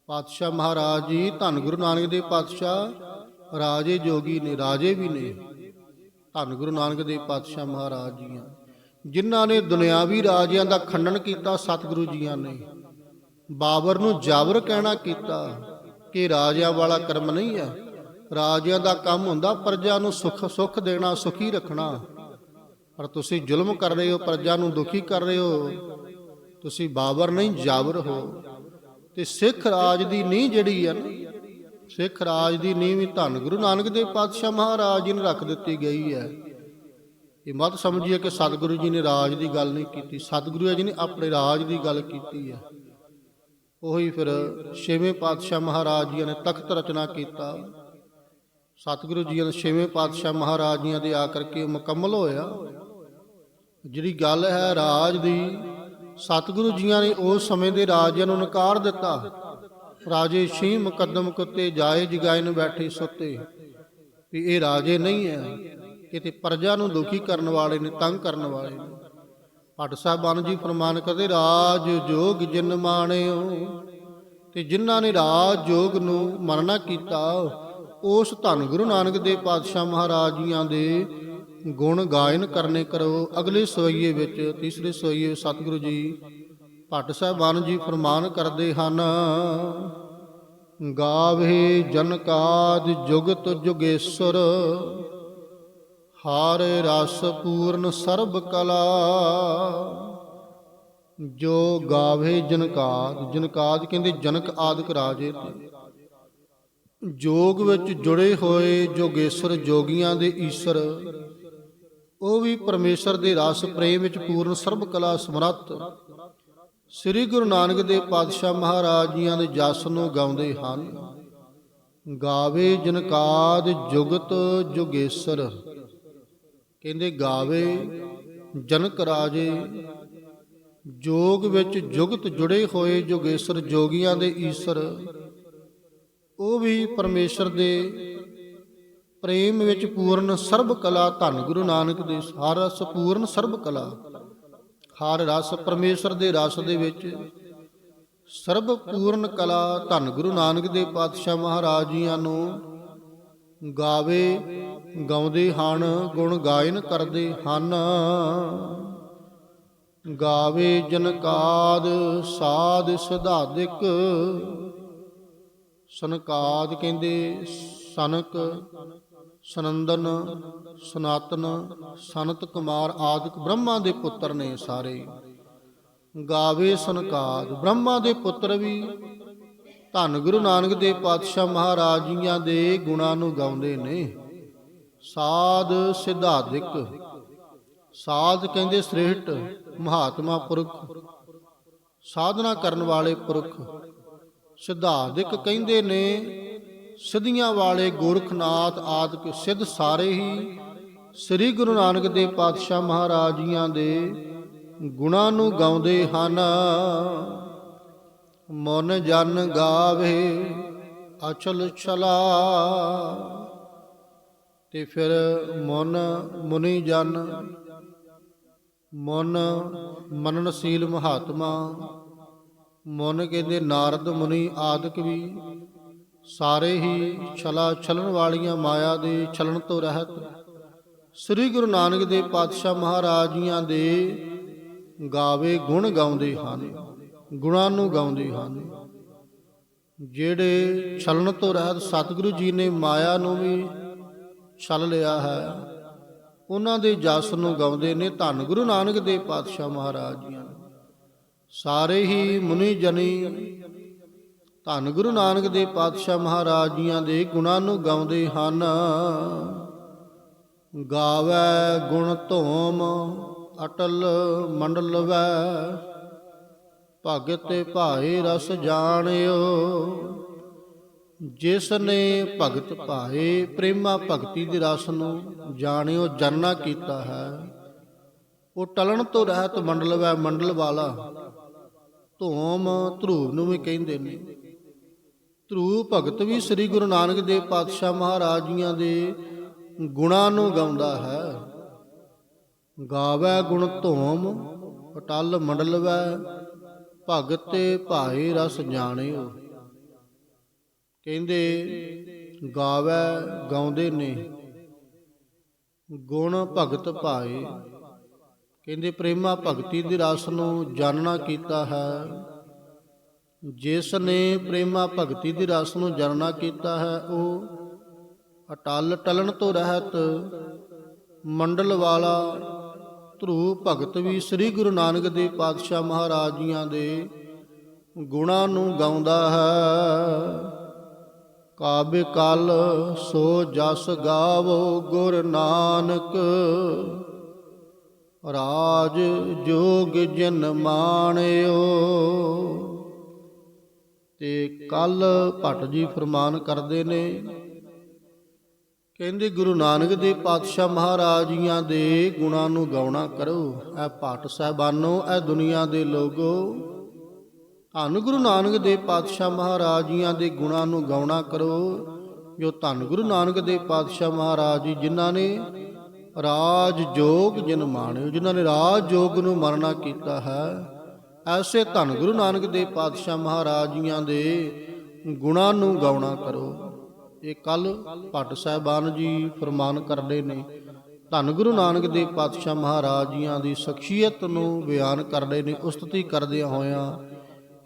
A: ਪਾਤਸ਼ਾਹ ਮਹਾਰਾਜ ਜੀ, ਧੰਨ ਗੁਰੂ ਨਾਨਕ ਦੇਵ ਪਾਤਸ਼ਾਹ, ਰਾਜੇ ਜੋਗੀ ਨੇ, ਰਾਜੇ ਵੀ ਨੇ। ਧੰਨ ਗੁਰੂ ਨਾਨਕ ਦੇਵ ਪਾਤਸ਼ਾਹ ਮਹਾਰਾਜ ਜੀਆਂ, ਜਿਨ੍ਹਾਂ ਨੇ ਦੁਨਿਆਵੀ ਰਾਜਿਆਂ ਦਾ ਖੰਡਨ ਕੀਤਾ, ਸਤਿਗੁਰੂ ਜੀਆਂ ਨੇ। ਬਾਬਰ ਨੂੰ ਜਾਬਰ ਕਹਿਣਾ ਕੀਤਾ ਕਿ ਰਾਜਿਆਂ ਵਾਲਾ ਕਰਮ ਨਹੀਂ ਹੈ। ਰਾਜਿਆਂ ਦਾ ਕੰਮ ਹੁੰਦਾ, ਪ੍ਰਜਾ ਨੂੰ ਸੁੱਖ ਸੁੱਖ ਦੇਣਾ, ਸੁਖੀ ਰੱਖਣਾ। ਪਰ ਤੁਸੀਂ ਜ਼ੁਲਮ ਕਰ ਰਹੇ ਹੋ, ਪ੍ਰਜਾ ਨੂੰ ਦੁਖੀ ਕਰ ਰਹੇ ਹੋ। ਤੁਸੀਂ ਬਾਬਰ ਨਹੀਂ, ਜਾਬਰ ਹੋ। ਤੇ ਸਿੱਖ ਰਾਜ ਦੀ ਨੀਂਹ ਜਿਹੜੀ ਹੈ ਨਾ, ਸਿੱਖ ਰਾਜ ਦੀ ਨੀਂਹ ਵੀ ਧੰਨ ਗੁਰੂ ਨਾਨਕ ਦੇਵ ਪਾਤਸ਼ਾਹ ਮਹਾਰਾਜ ਜੀ ਨੇ ਰੱਖ ਦਿੱਤੀ ਗਈ ਹੈ। ਇਹ ਮਤ ਸਮਝੀਏ ਕਿ ਸਤਿਗੁਰੂ ਜੀ ਨੇ ਰਾਜ ਦੀ ਗੱਲ ਨਹੀਂ ਕੀਤੀ, ਸਤਿਗੁਰੂ ਜੀ ਨੇ ਆਪਣੇ ਰਾਜ ਦੀ ਗੱਲ ਕੀਤੀ ਹੈ। ਉਹੀ ਫਿਰ ਛੇਵੇਂ ਪਾਤਸ਼ਾਹ ਮਹਾਰਾਜ ਜੀ ਨੇ ਤਖਤ ਰਚਨਾ ਕੀਤਾ। ਸਤਿਗੁਰੂ ਜੀ ਦੇ ਛੇਵੇਂ ਪਾਤਸ਼ਾਹ ਮਹਾਰਾਜ ਜੀ ਦੇ ਆ ਕਰਕੇ ਮੁਕੰਮਲ ਹੋਇਆ। ਜਿਹੜੀ ਗੱਲ ਹੈ ਰਾਜ ਦੀ, ਸਤਿਗੁਰੂ ਜੀਆਂ ਨੇ ਉਸ ਸਮੇਂ ਦੇ ਰਾਜਿਆਂ ਨੂੰ ਨਕਾਰ ਦਿੱਤਾ। ਰਾਜੇ ਛੀ ਮੁਕੱਦਮ ਕੁੱਤੇ ਜਾਏ ਜਗਾਏ ਨੂੰ ਬੈਠੇ ਸੁੱਤੇ। ਵੀ ਇਹ ਰਾਜੇ ਨਹੀਂ ਹੈ। ਕਿਤੇ ਪ੍ਰਜਾ ਨੂੰ ਦੁਖੀ ਕਰਨ ਵਾਲੇ ਨੇ, ਤੰਗ ਕਰਨ ਵਾਲੇ ਨੇ। ਭੱਟ ਸਾਹਿਬਾਨ ਜੀ ਫਰਮਾਨ ਕਰਦੇ, ਰਾਜ ਜੋਗ ਜਿਨ ਮਾਣਿਓ, ਤੇ ਜਿਨ੍ਹਾਂ ਨੇ ਰਾਜ ਜੋਗ ਨੂੰ ਮਰਨਾ ਕੀਤਾ ਉਸ ਧੰਨ ਗੁਰੂ ਨਾਨਕ ਦੇਵ ਪਾਤਸ਼ਾਹ ਮਹਾਰਾਜ ਜੀਆਂ ਦੇ ਗੁਣ ਗਾਇਨ ਕਰਨੇ ਕਰੋ। ਅਗਲੇ ਸਵਈਏ ਵਿੱਚ, ਤੀਸਰੇ ਸਵਈਏ ਸਤਿਗੁਰੂ ਜੀ, ਭੱਟ ਸਾਹਿਬਾਨ ਜੀ ਫਰਮਾਨ ਕਰਦੇ ਹਨ, ਗਾਵੇ ਜਨਕਾਦ ਜੁਗਤ ਜੁਗੇਸ਼ਰ, ਹਾਰ ਰਸ ਪੂਰਨ ਸਰਬ ਕਲਾ। ਜੋ ਗਾਵੇ ਜਨਕਾਦ ਜਨਕਾਦ ਕਹਿੰਦੇ ਜਨਕ ਆਦਿਕ ਰਾਜੇ ਤੇ। ਜੋਗ ਵਿੱਚ ਜੁੜੇ ਹੋਏ ਜੋਗੇਸ਼ਰ ਜੋਗੀਆਂ ਦੇ ਈਸ਼ਰ, ਉਹ ਵੀ ਪਰਮੇਸ਼ਰ ਦੇ ਰਸ ਪ੍ਰੇਮ ਵਿੱਚ ਪੂਰਨ ਸਰਬ ਕਲਾ ਸਮਰੱਥ। ਸ੍ਰੀ ਗੁਰੂ ਨਾਨਕ ਦੇਵ ਪਾਤਸ਼ਾਹ ਮਹਾਰਾਜ ਜੀਆਂ ਦੇ ਜਸ ਨੂੰ ਗਾਉਂਦੇ ਹਨ। ਗਾਵੇ ਜਨਕਾਦ ਜੁਗਤ ਜੁਗੇਸ਼ਰ। ਕਹਿੰਦੇ ਗਾਵੇ ਜਨਕ ਰਾਜੇ। ਜੋਗ ਵਿੱਚ ਜੁਗਤ ਜੁੜੇ ਹੋਏ ਜੋਗੇਸ਼ਰ ਜੋਗੀਆਂ ਦੇ ਈਸ਼ਰ। ਉਹ ਵੀ ਪਰਮੇਸ਼ਰ ਦੇ ਪ੍ਰੇਮ ਵਿੱਚ ਪੂਰਨ ਸਰਬ ਕਲਾ ਧੰਨ ਗੁਰੂ ਨਾਨਕ ਦੇ ਹਰ ਰਸ ਪੂਰਨ ਸਰਬ ਕਲਾ, ਹਰ ਰਸ ਪਰਮੇਸ਼ਰ ਦੇ ਰਸ ਦੇ ਵਿੱਚ ਸਰਬ ਪੂਰਨ ਕਲਾ ਧੰਨ ਗੁਰੂ ਨਾਨਕ ਦੇ ਪਾਤਸ਼ਾਹ ਮਹਾਰਾਜ ਜੀਆਂ ਨੂੰ ਗਾਵੇ, ਗਾਉਂਦੇ ਹਨ, ਗੁਣ ਗਾਇਨ ਕਰਦੇ ਹਨ। ਗਾਵੇ ਜਨਕਾਦ ਸਾਧ ਸੁਧਾਦਿਕ ਸਨਕਾਦ ਕਹਿੰਦੇ, ਸਨਕ, ਸਨੰਦਨ, ਸਨਾਤਨ, ਸੰਤ ਕੁਮਾਰ ਆਦਿਕ ਬ੍ਰਹਮਾ ਦੇ ਪੁੱਤਰ ਨੇ ਸਾਰੇ। ਗਾਵੇ ਸਨਕਾਦ, ਬ੍ਰਹਮਾ ਦੇ ਪੁੱਤਰ ਵੀ। ਧੰਨ ਗੁਰੂ ਨਾਨਕ ਦੇਵ ਪਾਤਸ਼ਾਹ ਮਹਾਰਾਜ ਜੀਆਂ ਦੇ ਗੁਣਾਂ ਨੂੰ ਗਾਉਂਦੇ ਨੇ। ਸਾਧ ਸਿਧਾਦਿਕ, ਸਾਧ ਕਹਿੰਦੇ ਸ੍ਰੇਸ਼ਟ, ਮਹਾਤਮਾ ਪੁਰਖ। ਸਾਧਨਾ ਕਰਨ ਵਾਲੇ ਪੁਰਖ ਸਿਧਾਦਿਕ ਕਹਿੰਦੇ ਨੇ, ਸਿੱਧੀਆਂ ਵਾਲੇ ਗੋਰਖਨਾਥ ਆਦਿਕ ਸਿੱਧ ਸਾਰੇ ਹੀ ਸ੍ਰੀ ਗੁਰੂ ਨਾਨਕ ਦੇਵ ਪਾਤਸ਼ਾਹ ਮਹਾਰਾਜ ਜੀਆਂ ਦੇ ਗੁਣਾਂ ਨੂੰ ਗਾਉਂਦੇ ਹਨ। ਮਨ ਜਨ ਗਾਵੇ, ਅਚਲ ਛਲਾ। ਤੇ ਫਿਰ ਮਨ ਮੁਨੀ ਜਨ, ਮਨ ਮਨਨਸ਼ੀਲ ਮਹਾਤਮਾ। ਮੁਨ ਕਹਿੰਦੇ, ਨਾਰਦ ਮੁਨੀ ਆਦਿਕ ਵੀ ਸਾਰੇ ਹੀ ਛਲਾ ਛਲਣ ਵਾਲੀਆਂ ਮਾਇਆ ਦੇ ਛਲਣ ਤੋਂ ਰਹਿਤ। ਸ੍ਰੀ ਗੁਰੂ ਨਾਨਕ ਦੇਵ ਪਾਤਸ਼ਾਹ ਮਹਾਰਾਜ ਜੀਆਂ ਦੇ ਗਾਵੇ ਗੁਣ ਗਾਉਂਦੇ ਹਨ, ਗੁਣਾਂ ਨੂੰ ਗਾਉਂਦੇ ਹਨ। ਜਿਹੜੇ ਛਲਣ ਤੋਂ ਰਹਿਤ ਸਤਿਗੁਰੂ ਜੀ ਨੇ ਮਾਇਆ ਨੂੰ ਵੀ ਛਲ ਲਿਆ ਹੈ, ਉਹਨਾਂ ਦੇ ਜਸ ਨੂੰ ਗਾਉਂਦੇ ਨੇ ਧੰਨ ਗੁਰੂ ਨਾਨਕ ਦੇਵ ਪਾਤਸ਼ਾਹ ਮਹਾਰਾਜ ਜੀ ਸਾਰੇ ਹੀ ਮੁਨੀ ਜਨੀ। ਧੰਨ ਗੁਰੂ ਨਾਨਕ ਦੇਵ ਪਾਤਸ਼ਾਹ ਮਹਾਰਾਜ ਜੀਆਂ ਦੇ ਗੁਣਾਂ ਨੂੰ ਗਾਉਂਦੇ ਹਨ। ਗਾਵੇ ਗੁਣ ਧੋਮ, ਅਟਲ ਮੰਡਲ ਵੈ ਭਗਤ ਭਾਏ ਰਸ ਜਾਣਿਓ। ਜਿਸ ਨੇ ਭਗਤ ਭਾਏ ਪ੍ਰੇਮਾ ਭਗਤੀ ਦੇ ਰਸ ਨੂੰ ਜਾਣਿਓ ਜਾਨਣਾ ਕੀਤਾ ਹੈ। ਉਹ ਟਲਣ ਤੋਂ ਰਹਿਤ ਮੰਡਲ ਵੈ ਮੰਡਲ ਵਾਲਾ। ਧੂਮ ਧਰੂਵ ਨੂੰ ਵੀ ਕਹਿੰਦੇ ਨੇ। ਧਰੂਵ ਭਗਤ ਵੀ ਸ੍ਰੀ ਗੁਰੂ ਨਾਨਕ ਦੇਵ ਪਾਤਸ਼ਾਹ ਮਹਾਰਾਜ ਜੀਆਂ ਦੇ ਗੁਣਾਂ ਨੂੰ ਗਾਉਂਦਾ ਹੈ। ਗਾਵੇ ਗੁਣ ਧੂਮ, ਅਟਲ ਮੰਡਲਵੈ, ਭਗਤ ਤੇ ਭਾਏ ਰਸ ਜਾਣਿਓ। ਕਹਿੰਦੇ, ਗਾਵੇ ਗਾਉਂਦੇ ਨੇ। ਗੁਣ ਭਗਤ ਭਾਏ ਕਹਿੰਦੇ, ਪ੍ਰੇਮਾ ਭਗਤੀ ਦੀ ਰਸ ਨੂੰ ਜਾਣਨਾ ਕੀਤਾ ਹੈ। ਜਿਸ ਨੇ ਪ੍ਰੇਮਾ ਭਗਤੀ ਦੀ ਰਸ ਨੂੰ ਜਾਣਨਾ ਕੀਤਾ ਹੈ, ਉਹ ਅਟਲ ਟਲਣ ਤੋਂ ਰਹਿਤ ਮੰਡਲ ਵਾਲਾ ਧਰੂ ਭਗਤ ਵੀ ਸ੍ਰੀ ਗੁਰੂ ਨਾਨਕ ਦੇਵ ਪਾਤਸ਼ਾਹ ਮਹਾਰਾਜ ਜੀਆਂ ਦੇ ਗੁਣਾਂ ਨੂੰ ਗਾਉਂਦਾ ਹੈ। ਕਾਬੇ ਕਲ ਸੋ ਜਸ ਗਾਵੋ ਗੁਰ ਨਾਨਕ ਰਾਜ ਜੋਗ ਜਨ ਮਾਣਿਓ। ਤੇ ਕੱਲ ਭੱਟ ਜੀ ਫਰਮਾਨ ਕਰਦੇ ਨੇ, ਕਹਿੰਦੇ ਗੁਰੂ ਨਾਨਕ ਦੇਵ ਪਾਤਸ਼ਾਹ ਮਹਾਰਾਜ ਜੀਆਂ ਦੇ ਗੁਣਾਂ ਨੂੰ ਗਾਉਣਾ ਕਰੋ। ਇਹ ਭੱਟ ਸਾਹਿਬਾਨੋ ਇਹ ਦੁਨੀਆ ਦੇ ਲੋਗੋ, ਧੰਨ ਗੁਰੂ ਨਾਨਕ ਦੇਵ ਪਾਤਸ਼ਾਹ ਮਹਾਰਾਜ ਜੀਆਂ ਦੇ ਗੁਣਾਂ ਨੂੰ ਗਾਉਣਾ ਕਰੋ। ਜੋ ਧੰਨ ਗੁਰੂ ਨਾਨਕ ਦੇਵ ਪਾਤਸ਼ਾਹ ਮਹਾਰਾਜ ਜੀ ਜਿਨ੍ਹਾਂ ਨੇ ਰਾਜ ਜੋਗ ਜਨ ਮਾਣਿਓ, ਜਿਨ੍ਹਾਂ ਨੇ ਰਾਜ ਜੋਗ ਨੂੰ ਮਰਨਾ ਕੀਤਾ ਹੈ, ਐਸੇ ਧੰਨ ਗੁਰੂ ਨਾਨਕ ਦੇਵ ਪਾਤਸ਼ਾਹ ਮਹਾਰਾਜ ਜੀਆਂ ਦੇ ਗੁਣਾਂ ਨੂੰ ਗਾਉਣਾ ਕਰੋ। ਇਹ ਕੱਲ ਭੱਟ ਸਾਹਿਬਾਨ ਜੀ ਫਰਮਾਨ ਕਰਦੇ ਨੇ, ਧੰਨ ਗੁਰੂ ਨਾਨਕ ਦੇਵ ਪਾਤਸ਼ਾਹ ਮਹਾਰਾਜ ਜੀਆਂ ਦੀ ਸ਼ਖਸੀਅਤ ਨੂੰ ਬਿਆਨ ਕਰਦੇ ਨੇ, ਉਸਤਤੀ ਕਰਦਿਆਂ ਹੋਇਆਂ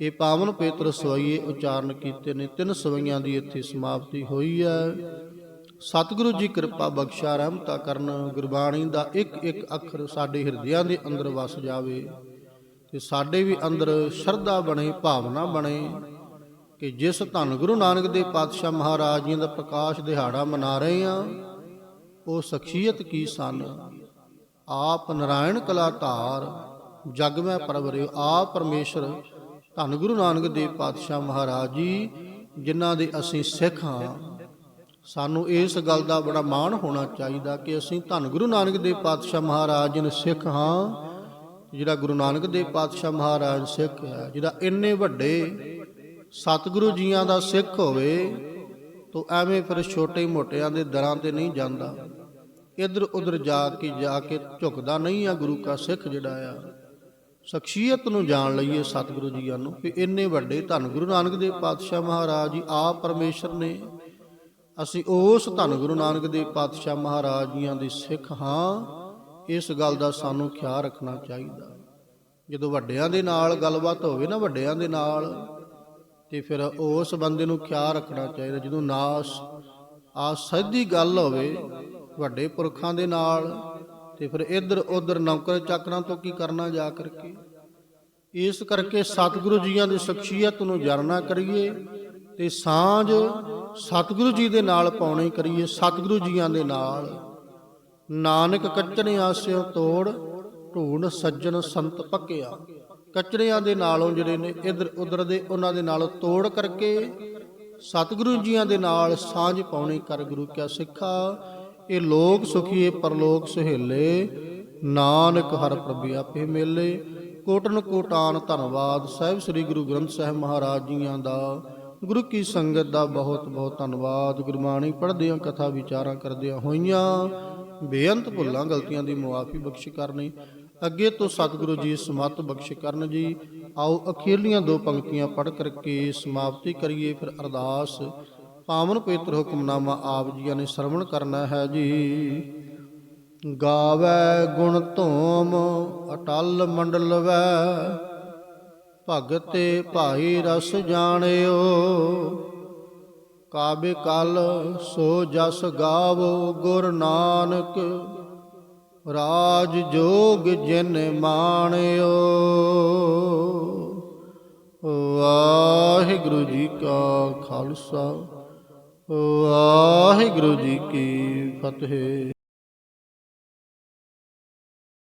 A: ਇਹ ਪਾਵਨ ਪੇਤਰ ਸਵਈਏ ਉਚਾਰਨ ਕੀਤੇ ਨੇ, ਤਿੰਨ ਸਵਈਆਂ ਦੀ ਇੱਥੇ ਸਮਾਪਤੀ ਹੋਈ ਹੈ। ਸਤਿਗੁਰੂ ਜੀ ਕਿਰਪਾ ਬਖਸ਼ਾ ਰਹਿਮਤਾ ਕਰਨ, ਗੁਰਬਾਣੀ ਦਾ ਇੱਕ ਇੱਕ ਅੱਖਰ ਸਾਡੇ ਹਿਰਦਿਆਂ ਦੇ ਅੰਦਰ ਵਸ ਜਾਵੇ ਤੇ ਸਾਡੇ ਵੀ ਅੰਦਰ ਸ਼ਰਧਾ ਬਣੇ, ਭਾਵਨਾ ਬਣੇ ਕਿ ਜਿਸ ਧੰਨ ਗੁਰੂ ਨਾਨਕ ਦੇਵ ਪਾਤਸ਼ਾਹ ਮਹਾਰਾਜ ਜੀ ਦਾ ਪ੍ਰਕਾਸ਼ ਦਿਹਾੜਾ ਮਨਾ ਰਹੇ ਆ ਉਹ ਸ਼ਖਸੀਅਤ ਕੀ ਸਨ? ਆਪ ਨਰਾਇਣ ਕਲਾ ਧਾਰ, ਜਗ ਮੈਂ ਪਰਵਰਿਓ ਆਪ ਪਰਮੇਸ਼ਰ ਧੰਨ ਗੁਰੂ ਨਾਨਕ ਦੇਵ ਪਾਤਸ਼ਾਹ ਮਹਾਰਾਜ ਜੀ, ਜਿਨ੍ਹਾਂ ਦੇ ਅਸੀਂ ਸਿੱਖ ਹਾਂ। ਸਾਨੂੰ ਇਸ ਗੱਲ ਦਾ ਬੜਾ ਮਾਣ ਹੋਣਾ ਚਾਹੀਦਾ ਕਿ ਅਸੀਂ ਧੰਨ ਗੁਰੂ ਨਾਨਕ ਦੇਵ ਪਾਤਸ਼ਾਹ ਮਹਾਰਾਜ ਜੀ ਨੂੰ ਸਿੱਖ ਹਾਂ। ਜਿਹੜਾ ਗੁਰੂ ਨਾਨਕ ਦੇਵ ਪਾਤਸ਼ਾਹ ਮਹਾਰਾਜ ਸਿੱਖ ਹੈ ਜਿਹੜਾ ਇੰਨੇ ਵੱਡੇ ਸਤਿਗੁਰੂ ਜੀਆਂ ਦਾ ਸਿੱਖ ਹੋਵੇ, ਤੋ ਐਵੇਂ ਫਿਰ ਛੋਟੇ ਮੋਟਿਆਂ ਦੇ ਦਰਾਂ ਤੇ ਨਹੀਂ ਜਾਂਦਾ। ਇੱਧਰ ਉੱਧਰ ਜਾ ਕੇ ਜਾ ਕੇ ਝੁਕਦਾ ਨਹੀਂ ਆ ਗੁਰੂ ਕਾ ਸਿੱਖ ਜਿਹੜਾ ਆ। ਸ਼ਖਸੀਅਤ ਨੂੰ ਜਾਣ ਲਈਏ ਸਤਿਗੁਰੂ ਜੀਆਂ ਨੂੰ ਕਿ ਇੰਨੇ ਵੱਡੇ ਧੰਨ ਗੁਰੂ ਨਾਨਕ ਦੇਵ ਪਾਤਸ਼ਾਹ ਮਹਾਰਾਜ ਜੀ, ਆਪ ਪਰਮੇਸ਼ਰ ਨੇ ਅਸੀਂ ਉਸ ਧੰਨ ਗੁਰੂ ਨਾਨਕ ਦੇਵ ਪਾਤਸ਼ਾਹ ਮਹਾਰਾਜ ਜੀਆਂ ਦੇ ਸਿੱਖ ਹਾਂ, ਇਸ ਗੱਲ ਦਾ ਸਾਨੂੰ ਖਿਆਲ ਰੱਖਣਾ ਚਾਹੀਦਾ। ਜਦੋਂ ਵੱਡਿਆਂ ਦੇ ਨਾਲ ਗੱਲਬਾਤ ਹੋਵੇ ਨਾ ਵੱਡਿਆਂ ਦੇ ਨਾਲ, ਤੇ ਫਿਰ ਉਸ ਬੰਦੇ ਨੂੰ ਖਿਆਲ ਰੱਖਣਾ ਚਾਹੀਦਾ। ਜਦੋਂ ਨਾਸ, ਆ ਸਿੱਧੀ ਗੱਲ ਹੋਵੇ ਵੱਡੇ ਪੁਰਖਾਂ ਦੇ ਨਾਲ, ਤੇ ਫਿਰ ਇੱਧਰ ਉੱਧਰ ਨੌਕਰ ਚਾਕਰਾਂ ਤੋਂ ਕੀ ਕਰਨਾ ਜਾ ਕਰਕੇ? ਇਸ ਕਰਕੇ ਸਤਿਗੁਰੂ ਜੀਆਂ ਦੀ ਸ਼ਖਸੀਅਤ ਨੂੰ ਜਾਣਨਾ ਕਰੀਏ ਤੇ ਸਾਂਝ ਸਤਿਗੁਰੂ ਜੀ ਦੇ ਨਾਲ ਪਾਉਣੀ ਕਰੀਏ ਸਤਿਗੁਰੂ ਜੀਆਂ ਦੇ ਨਾਲ। ਨਾਨਕ ਕੱਚਣੇ ਆਸਿਓ ਤੋੜ ਢੂਣ ਸੱਜਣ ਸੰਤ ਪੱਕਿਆ। ਕਚੜਿਆਂ ਦੇ ਨਾਲੋਂ ਜਿਹੜੇ ਨੇ ਇਧਰ ਉਧਰ ਦੇ, ਉਹਨਾਂ ਦੇ ਨਾਲ ਤੋੜ ਕਰਕੇ ਸਤਿਗੁਰੂ ਜੀਆਂ ਦੇ ਨਾਲ ਸਾਂਝ ਪਾਉਣੀ ਕਰ ਗੁਰੂ ਕਿਆ ਸਿੱਖਾ। ਇਹ ਲੋਕ ਸੁਖੀਏ, ਪਰਲੋਕ ਸੁਹੇਲੇ, ਨਾਨਕ ਹਰ ਪ੍ਰਭੂ ਆਪੇ ਮੇਲੇ। ਕੋਟਨ ਕੋਟਾਨ ਧੰਨਵਾਦ, ਸਾਹਿਬ ਸ੍ਰੀ ਗੁਰੂ ਗ੍ਰੰਥ ਸਾਹਿਬ ਮਹਾਰਾਜ ਜੀਆਂ ਦਾ। ਗੁਰੂ ਕੀ ਸੰਗਤ ਦਾ ਬਹੁਤ ਬਹੁਤ ਧੰਨਵਾਦ। ਗੁਰਬਾਣੀ ਪੜ੍ਹਦਿਆਂ, ਕਥਾ ਵਿਚਾਰਾਂ ਕਰਦਿਆਂ ਹੋਈਆਂ ਬੇਅੰਤ ਭੁੱਲਾਂ, ਗਲਤੀਆਂ ਦੀ ਮੁਆਫੀ ਬਖਸ਼ ਕਰਨੀ। ਅੱਗੇ ਤੋਂ ਸਤਿਗੁਰੂ ਜੀ ਸਮਤ ਬਖਸ਼ ਕਰਨ ਜੀ। ਆਓ ਅਖੀਰਲੀਆਂ ਦੋ ਪੰਕਤੀਆਂ ਪੜ੍ਹ ਕਰਕੇ ਸਮਾਪਤੀ ਕਰੀਏ। ਫਿਰ ਅਰਦਾਸ, ਪਾਵਨ ਪਵਿੱਤਰ ਹੁਕਮਨਾਮਾ ਆਪ ਜੀਆਂ ਨੇ ਸਰਵਣ ਕਰਨਾ ਹੈ ਜੀ। ਗਾਵੇ ਗੁਣ ਧੂਮ, ਅਟਲ ਮੰਡਲ ਵੈ ਭਗਤ ਭਾਈ ਰਸ ਜਾਣਿਓ। ਕਾਬੇ ਕਲ ਸੋ ਜਸ ਗਾਵੋ ਗੁਰ ਨਾਨਕ, ਰਾਜ ਜੋਗ ਜਿਨ ਮਾਣਿਓ। ਵਾਹਿਗੁਰੂ ਜੀ ਕਾ ਖਾਲਸਾ, ਵਾਹਿਗੁਰੂ ਜੀ ਕੀ ਫਤਿਹ।